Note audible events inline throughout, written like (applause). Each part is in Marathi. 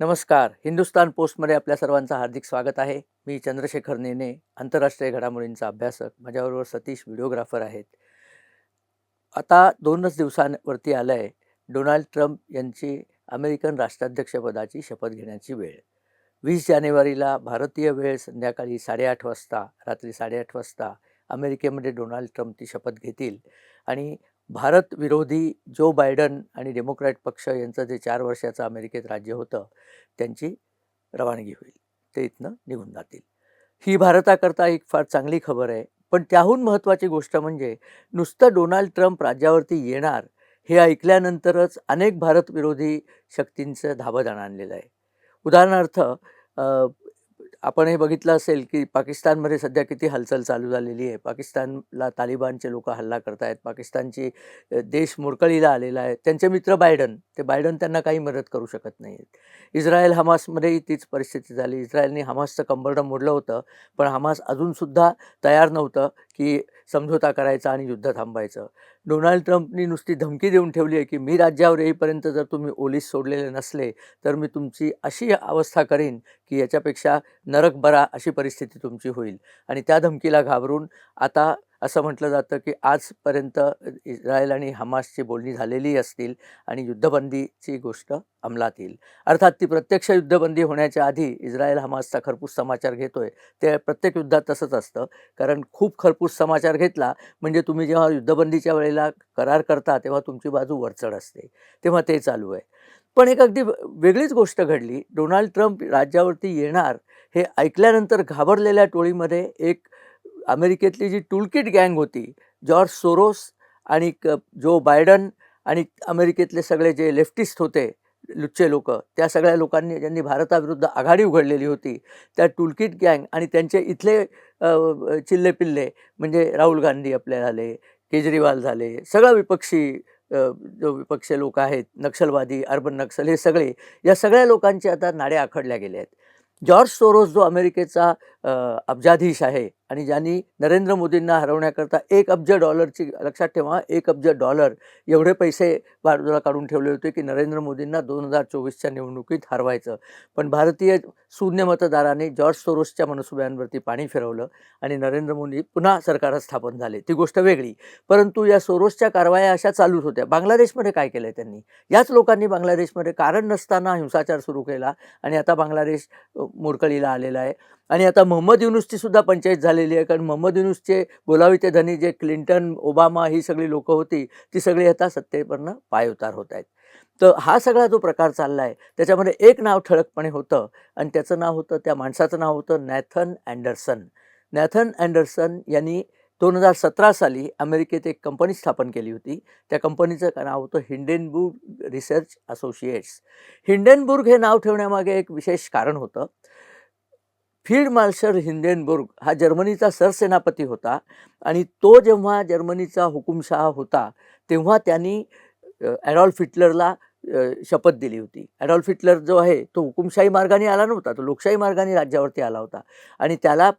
नमस्कार. हिंदुस्तान पोस्टमध्ये आपल्या सर्वांचं हार्दिक स्वागत आहे. मी चंद्रशेखर नेने आंतरराष्ट्रीय घडामोडींचा अभ्यासक. माझ्याबरोबर सतीश व्हिडिओग्राफर आहेत. आता दोनच दिवसांवरती आलं आहे डोनाल्ड ट्रम्प यांची अमेरिकन राष्ट्राध्यक्षपदाची शपथ घेण्याची वेळ. वीस जानेवारीला भारतीय वेळ संध्याकाळी साडेआठ वाजता रात्री साडेआठ वाजता अमेरिकेमध्ये डोनाल्ड ट्रम्प ती शपथ घेतील. आणि भारत विरोधी जो बायडन आणि डेमोक्रॅट पक्ष यांचं जे चार वर्षाचं अमेरिकेत राज्य होतं त्यांची रवानगी होईल. ते इथनं निघून जातील. ही भारताकरता एक फार चांगली खबर आहे. पण त्याहून महत्त्वाची गोष्ट म्हणजे नुसतं डोनाल्ड ट्रम्प राज्यावरती येणार हे ऐकल्यानंतरच अनेक भारतविरोधी शक्तींचं धाबदण आणलेलं आहे. उदाहरणार्थ आपण हे बघितलं असेल की पाकिस्तानमध्ये सध्या किती हालचाल चालू झालेली आहे. पाकिस्तानला तालिबानचे लोक हल्ला करतायत. पाकिस्तानची देश मोडकळीला आलेला आहे. त्यांचे मित्र बायडन ते बायडन त्यांना काही मदत करू शकत नाही आहेत इस्रायल हमासमध्येही तीच परिस्थिती झाली. इस्रायलने हमासचं कंबरडं मोडलं होतं पण हमास अजूनसुद्धा तयार नव्हतं. की समझोता करायचा आणि युद्ध थांबायचं. डोनाल्ड ट्रम्पनी नुसती धमकी देऊन ठेवली आहे की मी राज्यावर येईपर्यंत जर तुम्ही ओलीस सोडलेले नसले तर मी तुमची अशी अवस्था करीन की याच्यापेक्षा नरक बरा अशी परिस्थिती तुमची होईल. आणि त्या धमकीला घाबरून आता असं म्हटलं जातं की आजपर्यंत इस्रायल आणि हमासची बोलणी झालेली असतील आणि युद्धबंदीची गोष्ट अंमलात येईल. अर्थात ती प्रत्यक्ष युद्धबंदी होण्याच्या आधी इस्रायल हमासचा खरपूस समाचार घेतोय. ते प्रत्येक युद्धात तसंच असतं. कारण खूप खरपूस समाचार घेतला म्हणजे तुम्ही जेव्हा युद्धबंदीच्या वेळेला करार करता तेव्हा तुमची बाजू वरचढ असते. तेव्हा ते चालू आहे. पण एक अगदी वेगळीच गोष्ट घडली. डोनाल्ड ट्रम्प राज्यावरती येणार हे ऐकल्यानंतर घाबरलेल्या टोळीमध्ये एक अमेरिकेतली जी टूलकिट गँग होती जॉर्ज सोरोस आणि क जो बायडन आणि अमेरिकेतले सगळे जे लेफ्टिस्ट होते लुच्चे लोक त्या सगळ्या लोकांनी ज्यांनी भारताविरुद्ध आघाडी उघडलेली होती त्या टूलकिट गँग आणि त्यांचे इथले चिल्ले पिल्ले म्हणजे राहुल गांधी आपले झाले केजरीवाल झाले सगळं विपक्षी जो विपक्षी लोक आहेत नक्षलवादी अर्बन नक्षल हे सगळे या सगळ्या लोकांचे आता नाडे आखडल्या गेले आहेत. जॉर्ज सोरोस जो अमेरिकेचा अब्जाधीश आहे आणि ज्यांनी नरेंद्र मोदींना हरवण्याकरता एक अब्ज डॉलरची लक्षात ठेवा एक अब्ज डॉलर एवढे पैसे बाजूला काढून ठेवले होते की नरेंद्र मोदींना दोन हजार चोवीसच्या निवडणुकीत हरवायचं. पण भारतीय शून्य मतदाराने जॉर्ज सोरोसच्या मनसुब्यांवरती पाणी फिरवलं आणि नरेंद्र मोदी पुन्हा सरकार स्थापन झाले. ती गोष्ट वेगळी. परंतु या सोरोसच्या कारवाया अशा चालूच होत्या. बांगलादेशमध्ये काय केलं त्यांनी? याच लोकांनी बांगलादेशमध्ये कारण नसताना हिंसाचार सुरू केला आणि आता बांगलादेश मोडकळीला आलेला आहे. आणि आता मोहम्मद युनुसची सुद्धा पंचायत झालेली आहे. कारण मोहम्मद युनुसचे बोलावे धनी जे क्लिंटन ओबामा ही सगळी लोकं होती ती सगळी आता सत्तेवरनं पायउतार होत आहेत तर हा सगळा जो प्रकार चालला आहे त्याच्यामध्ये एक नाव ठळकपणे होतं आणि त्याचं नाव होतं त्या माणसाचं नाव होतं नॅथन अँडरसन. नॅथन अँडरसन यांनी दोन हजार सतरा साली अमेरिकेत एक कंपनी स्थापन केली होती. त्या कंपनीचं नाव होतं हिंडेनबुर्ग रिसर्च असोसिएट्स. हिंडेनबुर्ग हे नाव ठेवण्यामागे एक विशेष कारण होतं. फील्ड मार्शल हिंडेनबुर्ग हा जर्मनीचा सरसेनापती होता आणि तो जेव्हा जर्मनीचा हुकुमशहा होता तेव्हा त्यांनी ॲडॉल्फ हिटलरला शपथ दिली होती. ॲडॉल्फ हिटलर जो आहे तो हुकुमशाही मार्गाने आला नव्हता तो लोकशाही मार्गाने राज्यावरती आला होता. आणि त्याला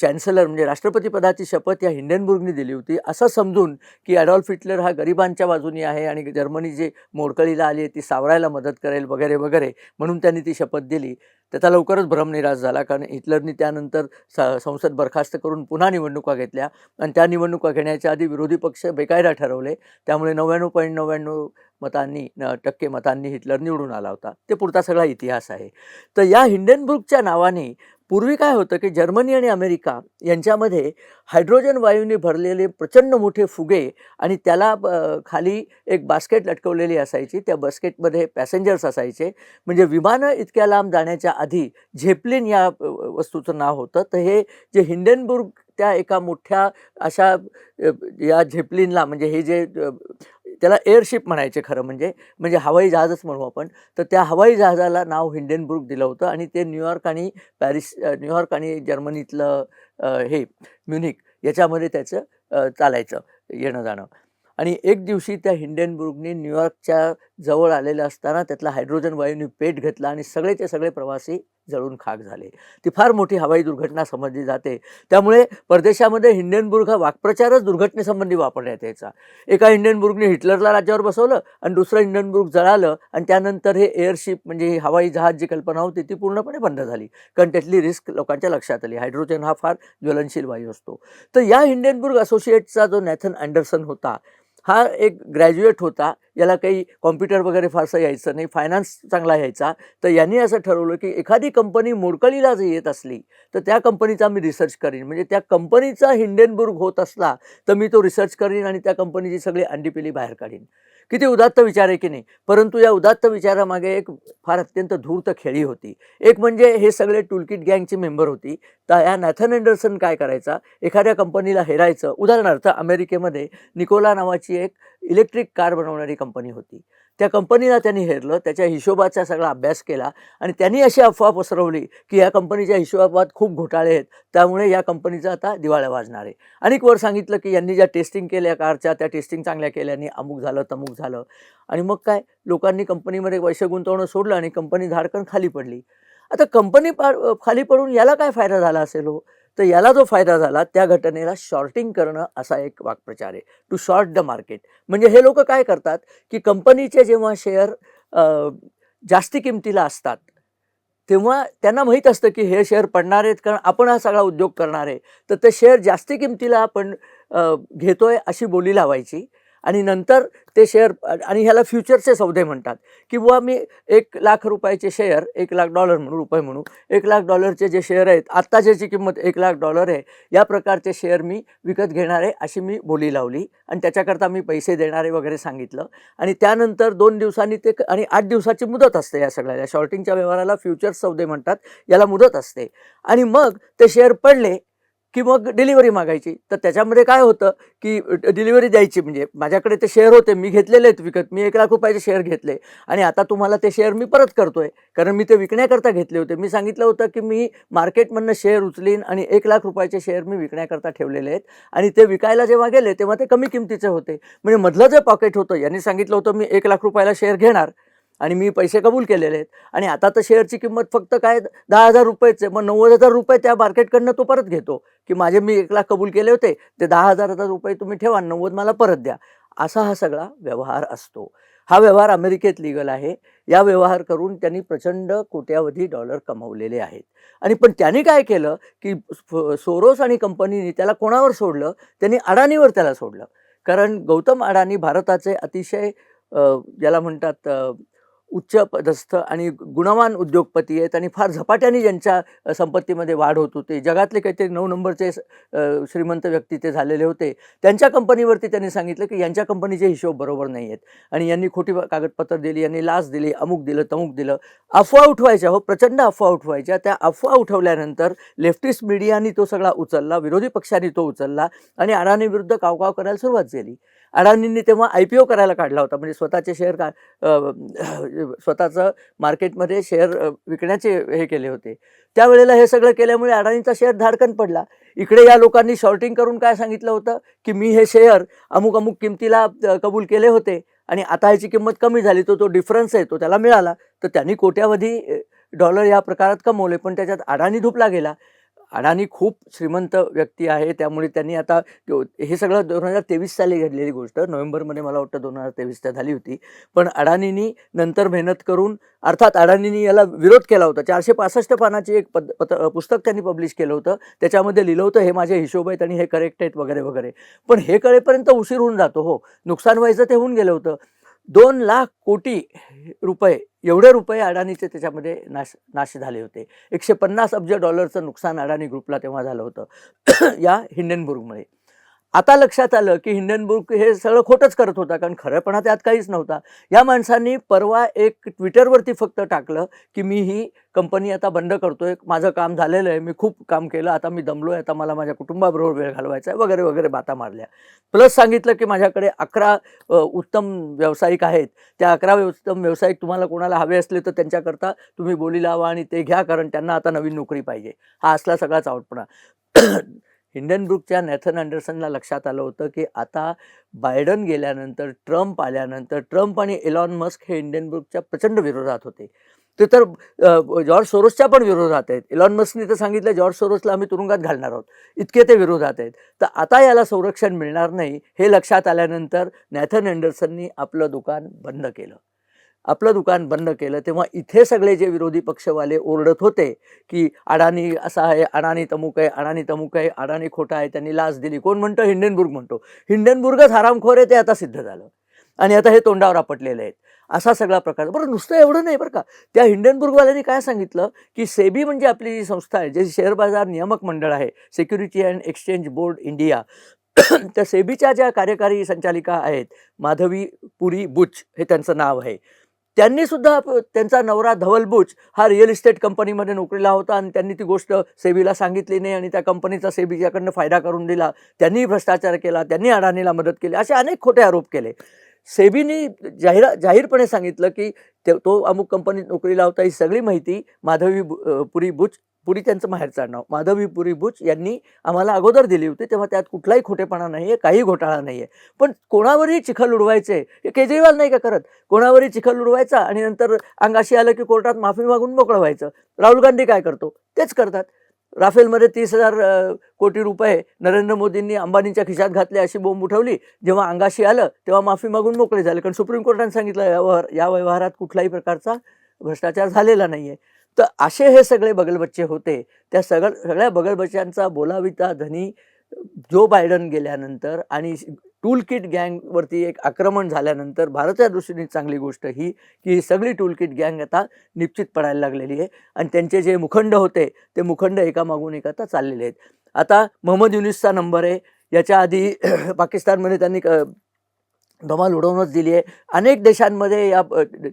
चॅन्सलर म्हणजे राष्ट्रपती पदाची शपथ या हिंडेनबुर्गने दिली होती. असं समजून की ॲडॉल्फ हिटलर हा गरिबांच्या बाजूनी आहे आणि जर्मनी जे मोडकळीला आली आहे ती सावरायला मदत करेल वगैरे वगैरे म्हणून त्यांनी ती शपथ दिली. त्याचा लवकरच भ्रमनिराश झाला कारण हिटलरनी त्यानंतर स संसद बरखास्त करून पुन्हा निवडणुका घेतल्या. आणि त्या निवडणुका घेण्याच्या आधी विरोधी पक्ष बेकायदा ठरवले. त्यामुळे नव्याण्णव पॉईंट नव्याण्णव मतांनी टक्के मतांनी हिटलर निवडून आला होता. ते पुरता सगळा इतिहास आहे. तर या हिंडेनबुर्गच्या नावाने पूर्वी काय होतं की जर्मनी आणि अमेरिका यांच्यामध्ये हायड्रोजन वायूने भरलेले प्रचंड मोठे फुगे आणि त्याला खाली एक बास्केट लटकवलेली असायची. त्या बास्केटमध्ये पॅसेंजर्स असायचे. म्हणजे विमानं इतक्या लांब जाण्याच्या आधी झेपलिन या वस्तूचं नाव होतं. तर हे जे हिंडेनबुर्ग त्या एका मोठ्या अशा या झेपलिनला म्हणजे हे जे त्याला एअरशिप म्हणायचे खरं म्हणजे म्हणजे हवाई जहाजच म्हणू आपण. तर त्या हवाई जहाजाला नाव हिंडेनबुर्ग दिलं होतं आणि ते न्यूयॉर्क आणि पॅरिस न्यूयॉर्क आणि जर्मनीतलं हे म्युनिक याच्यामध्ये त्याचं चालायचं येणं जाणं. आणि एक दिवशी त्या हिंडेनबुर्गने न्यूयॉर्कच्या जवळ आलेलं असताना त्यातला हायड्रोजन वायूने पेट घेतला आणि सगळेचे सगळे प्रवासी जळून खाक झाले. ती फार मोठी हवाई दुर्घटना समजली जाते. त्यामुळे परदेशामध्ये हिंडेनबुर्ग हा वाक्प्रचारच दुर्घटनेसंबंधी वापरण्यात यायचा. एका हिंडेनबुर्गने हिटलरला राज्यावर बसवलं आणि दुसरं हिंडनबुर्ग जळालं आणि त्यानंतर हे एअरशिप म्हणजे हवाई जहाज जी कल्पना होती ती पूर्णपणे बंद झाली. कारण त्यातली रिस्क लोकांच्या लक्षात आली. हायड्रोजन हा फार ज्वलनशील वायू असतो. तर या हिंडेनबुर्ग असोसिएटचा जो नॅथन अँडरसन होता हा एक ग्रॅज्युएट होता याला काही कॉम्प्युटर वगैरे फारसं यायचं नाही फायनान्स चांगला यायचा. तर यांनी असं ठरवलं की एखादी कंपनी मोडकळीला जर येत असली तर त्या कंपनीचा मी रिसर्च करीन. म्हणजे त्या कंपनीचा हिंडेनबुर्ग होत असला तर मी तो रिसर्च करीन आणि त्या कंपनीची सगळी अंडीपिली बाहेर काढीन. किती उदात्त विचार आहे की नाही? परंतु या उदात्त विचारामागे एक फार अत्यंत धूर्त खेळी होती. एक म्हणजे हे सगळे टुलकिट गँगची मेंबर होती. तर या नॅथन अँडरसन काय करायचा? एखाद्या कंपनीला हेरायचं. उदाहरणार्थ अमेरिकेमध्ये निकोला नावाची एक इलेक्ट्रिक कार बनवणारी कंपनी होती. त्या कंपनीला त्यांनी हेरलं त्याच्या हिशोबाचा सगळा अभ्यास केला आणि त्यांनी अशी अफवा पसरवली की या कंपनीच्या हिशोबात खूप घोटाळे आहेत त्यामुळे या कंपनीचा आता दिवाळ्या वाजणार आहे. अनेक वर सांगितलं की यांनी ज्या टेस्टिंग केल्या कारच्या त्या टेस्टिंग चांगल्या केल्याने अमुक झालं तमुक झालं. आणि मग काय? लोकांनी कंपनीमध्ये पैसे गुंतवणं सोडलं आणि कंपनी धाडकन खाली पडली. आता कंपनी पा खाली पडून याला काय फायदा झाला असेल हो? तर याला जो फायदा झाला त्या घटनेला शॉर्टिंग करणं असा एक वाक्प्रचार आहे. टू शॉर्ट द मार्केट म्हणजे हे लोक काय करतात की कंपनीचे जेव्हा शेअर जास्ती किमतीला असतात तेव्हा त्यांना माहीत असतं की हे शेअर पडणार आहेत कारण आपण हा सगळा उद्योग करणार आहे. तर ते शेअर जास्ती किमतीला आपण घेतोय अशी बोली लावायची. आणि नंतर ते शेअर आणि ह्याला फ्युचरचे सौदे म्हणतात. किंवा मी एक लाख रुपयाचे शेअर एक लाख डॉलर म्हणू रुपये म्हणू एक लाख डॉलरचे जे शेअर आहेत आत्ता ज्याची किंमत एक लाख डॉलर आहे या प्रकारचे शेअर मी विकत घेणार आहे अशी मी बोली लावली. आणि त्याच्याकरता मी पैसे देणारे वगैरे सांगितलं. आणि त्यानंतर दोन दिवसांनी ते आणि आठ दिवसाची मुदत असते या सगळ्या शॉर्टिंगच्या व्यवहाराला फ्युचर्स सौदे म्हणतात याला मुदत असते. आणि मग ते शेअर पडले की मग डिलिव्हरी मागायची. तर त्याच्यामध्ये काय होतं की डिलिव्हरी द्यायची. म्हणजे माझ्याकडे ते शेअर होते मी घेतलेले आहेत विकत. मी एक लाख रुपयाचे शेअर घेतले. आणि आता तुम्हाला ते शेअर मी परत करतोय. कारण मी ते विकण्याकरता घेतले होते. मी सांगितलं होतं की मी मार्केटमधनं शेअर उचलीन आणि एक लाख रुपयाचे शेअर मी विकण्याकरता ठेवलेले आहेत. आणि ते विकायला जेव्हा गेले तेव्हा ते कमी किमतीचे होते. म्हणजे मधलं जे पॉकेट होतं यांनी सांगितलं होतं मी एक लाख रुपयाला शेअर घेणार. आणि मी पैसे कबूल केलेले आहेत. आणि आता तर शेअरची किंमत फक्त काय दहा हजार रुपयेच आहे. मग नव्वद हजार रुपये त्या मार्केटकडनं तो परत घेतो. की माझे मी एक लाख कबूल केले होते. ते दहा हजार हजार रुपये तुम्ही ठेवा नव्वद मला परत द्या. असा हा सगळा व्यवहार असतो. हा व्यवहार अमेरिकेत लिगल आहे. या व्यवहार करून त्यांनी प्रचंड कोट्यावधी डॉलर कमवलेले आहेत. आणि पण त्यांनी काय केलं? की सोरोस आणि कंपनीने त्याला कोणावर सोडलं? त्यांनी अडाणीवर त्याला सोडलं. कारण गौतम अडाणी भारताचे अतिशय ज्याला म्हणतात उच्च पदस्थ आणि गुणवान उद्योगपती आहेत आणि फार झपाट्याने ज्यांच्या संपत्तीमध्ये वाढ होत होती. जगातले काहीतरी नऊ नंबरचे श्रीमंत व्यक्ती ते झालेले होते. त्यांच्या कंपनीवरती त्यांनी सांगितलं की यांच्या कंपनीचे हिशोब बरोबर नाही आहेत. आणि यांनी खोटी कागदपत्र दिली यांनी लाच दिली अमुक दिलं तमुक दिलं. अफवा उठवायच्या हो प्रचंड अफवा उठवायच्या. त्या अफवा उठवल्यानंतर लेफ्टिस्ट मीडियानी तो सगळा उचलला विरोधी पक्षांनी तो उचलला आणि अडाणीविरुद्ध कावकाव करायला सुरुवात झाली अडाणींनी तेव्हा आय पी ओ करायला काढला होता. म्हणजे स्वतःचे शेअर का स्वतःचं मार्केटमध्ये शेअर विकण्याचे हे केले होते. त्यावेळेला हे सगळं केल्यामुळे अडाणीचा शेअर धाडकन पडला. इकडे या लोकांनी शॉर्टिंग करून काय सांगितलं होतं? की मी हे शेअर अमुक अमुक किमतीला कबूल केले होते आणि आता ह्याची किंमत कमी झाली. तो तो डिफरन्स आहे तो त्याला मिळाला. तर त्यांनी कोट्यावधी डॉलर या प्रकारात कमवले. पण त्याच्यात अडाणी धुपला गेला. अडाणी खूप श्रीमंत व्यक्ती आहे. त्यामुळे त्यांनी आता हे सगळं दोन हजार तेवीस साली घडलेली गोष्ट. नोव्हेंबरमध्ये मला वाटतं दोन हजार तेवीसच्या झाली होती. पण अडाणींनी नंतर मेहनत करून अर्थात अडाणींनी याला विरोध केला होता. चारशे पासष्ट पानाची एक पद पत पुस्तक त्यांनी पब्लिश केलं होतं. त्याच्यामध्ये लिहिलं होतं हे माझे हिशोब आहेत आणि हे करेक्ट आहेत वगैरे वगैरे. पण हे कळेपर्यंत उशीर होऊन जातो. हो नुकसान व्हायचं ते होऊन गेलं होतं. दोन लाख कोटी रुपये एवढे रुपये अडाणीचे त्याच्यामध्ये नाश नाश झाले होते. एकशे पन्नास अब्ज डॉलरचं नुकसान अडाणी ग्रुपला तेव्हा झालं होतं. (clears throat) या हिंडनबुर्गमुळे. आता लक्षात आलं की हिंडनबुर्ग हे सगळं खोटंच करत होता कारण खरंपणा त्यात काहीच नव्हता. या माणसांनी परवा एक ट्विटरवरती फक्त टाकलं की मी ही कंपनी आता बंद करतोय माझं काम झालेलं आहे मी खूप काम केलं आता मी दमलो आहे आता मला माझ्या कुटुंबाबरोबर वेळ घालवायचा आहे वगैरे वगैरे बाता मारल्या. प्लस सांगितलं की माझ्याकडे अकरा उत्तम व्यावसायिक आहेत. त्या अकरा उत्तम व्यावसायिक तुम्हाला कोणाला हवे असले तर त्यांच्याकरता तुम्ही बोली लावा आणि ते घ्या कारण त्यांना आता नवीन नोकरी पाहिजे. हा असला सगळाच आवडपणा हिंडनब्रुकच्या नॅथन अँडरसनला लक्षात आलं होतं की आता बायडन गेल्यानंतर ट्रम्प आल्यानंतर ट्रम्प आणि एलॉन मस्क हे हिंडनब्रुकच्या प्रचंड विरोधात होते. ते तर जॉर्ज सोरोसच्या पण विरोधात आहेत. इलॉन मस्कने तर सांगितलं जॉर्ज सोरोसला आम्ही तुरुंगात घालणार आहोत. इतके ते विरोधात आहेत. तर आता याला संरक्षण मिळणार नाही हे लक्षात आल्यानंतर नॅथन अँडरसननी आपलं दुकान बंद केलं. आपलं दुकान बंद केलं तेव्हा इथे सगळे जे विरोधी पक्षवाले ओरडत होते की अडाणी असा आहे अडाणी तमुक आहे अडाणी तमुक आहे अडाणी खोटा आहे त्यांनी लाच दिली. कोण म्हणतो? हिंडेनबुर्ग म्हणतो. हिंडेनबुर्गच हरामखोर आहे ते आता सिद्ध झालं. आणि आता हे तोंडावर आपटलेले आहेत. असा सगळा प्रकार. बरं नुसतं एवढं नाही बरं का? त्या हिंडनबुर्गवाल्यांनी काय सांगितलं? की सेबी म्हणजे आपली जी संस्था आहे जे शेअर बाजार नियामक मंडळ आहे security and exchange board India त्या सेबीच्या ज्या कार्यकारी संचालिका आहेत माधवी पुरी बुच हे त्यांचं नाव आहे. त्यांनी सुद्धा त्यांचा नवरा धवल बुच हा रिअल इस्टेट कंपनीमध्ये नोकरीला होता आणि त्यांनी ती गोष्ट सेबीला सांगितली नाही आणि त्या कंपनीचा सेबीच्याकडनं फायदा करून दिला. त्यांनी भ्रष्टाचार केला त्यांनी अडाणीला मदत केली असे अनेक खोटे आरोप केले. सेबीनी जाहीर जाहीरपणे सांगितलं की ते तो अमुक कंपनीत नोकरीला होता ही सगळी माहिती माधवी बु- पुरी बुच पुरी त्यांचं माहेरचं नाव माधवी पुरी भुज यांनी आम्हाला अगोदर दिली होती तेव्हा त्यात कुठलाही खोटेपणा नाही आहे काही घोटाळा नाही आहे पण कोणावरही चिखल उडवायचे हे केजरीवाल नाही का करत? कोणावरही चिखल उडवायचा आणि नंतर अंगाशी आलं की कोर्टात माफी मागून मोकळं व्हायचं राहुल गांधी काय करतो? तेच करतात. राफेलमध्ये तीस हजार कोटी रुपये नरेंद्र मोदींनी अंबानीच्या खिशात घातले अशी बोंब उठवली. जेव्हा अंगाशी आलं तेव्हा माफी मागून मोकळे झाले. कारण सुप्रीम कोर्टाने सांगितलं या व्यवहार या व्यवहारात कुठलाही प्रकारचा भ्रष्टाचार झालेला नाही आहे तर असे हे सगळे बगलबच्चे होते. त्या सगळ सगळ्या बगलबच्च्यांचा बोलाविता धनी जो बायडन गेल्यानंतर आणि टूल किट गँगवरती एक आक्रमण झाल्यानंतर भारताच्या दृष्टीने चांगली गोष्ट ही की ही सगळी टूल किट गँग आता निश्चित पडायला लागलेली आहे. आणि त्यांचे जे मुखंड होते ते मुखंड एकामागून एक आता चाललेले आहेत. आता मोहम्मद युनिसचा नंबर आहे. याच्या आधी (clears throat) पाकिस्तानमध्ये त्यांनी क- धमाल उडवूनच दिली आहे. अनेक देशांमध्ये या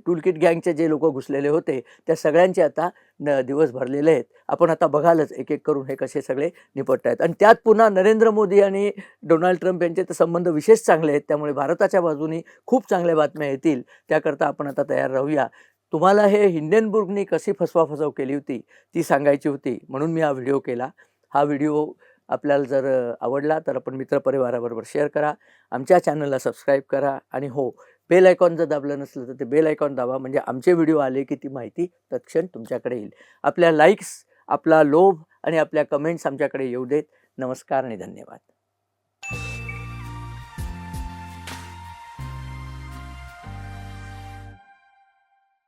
टूलकिट गँगचे जे लोक घुसलेले होते त्या सगळ्यांचे आता न दिवस भरलेले आहेत. आपण आता बघालच एक एक करून हे कसे सगळे निपटत आहेत आणि त्यात पुन्हा नरेंद्र मोदी आणि डोनाल्ड ट्रम्प यांचे तर संबंध विशेष चांगले आहेत. त्यामुळे भारताच्या बाजूनी खूप चांगल्या बातम्या येतील. त्याकरता आपण आता तयार राहूया. तुम्हाला हे हिंडेनबुर्गनी कशी फसवाफसव केली होती ती सांगायची होती म्हणून मी हा व्हिडिओ केला. हा व्हिडिओ आपल्याला जर आवडला तर आपण मित्रपरिवाराबरोबर शेअर करा. आमच्या चॅनलला सबस्क्राईब करा आणि हो बेल आयकॉन जर दाबलं नसलं तर ते बेल आयकॉन दाबा. म्हणजे आमचे व्हिडिओ आले की ती माहिती तत्क्षण तुमच्याकडे येईल. आपल्या लाईक्स आपला लोभ आणि आपल्या कमेंट्स आमच्याकडे येऊ देत. नमस्कार आणि धन्यवाद.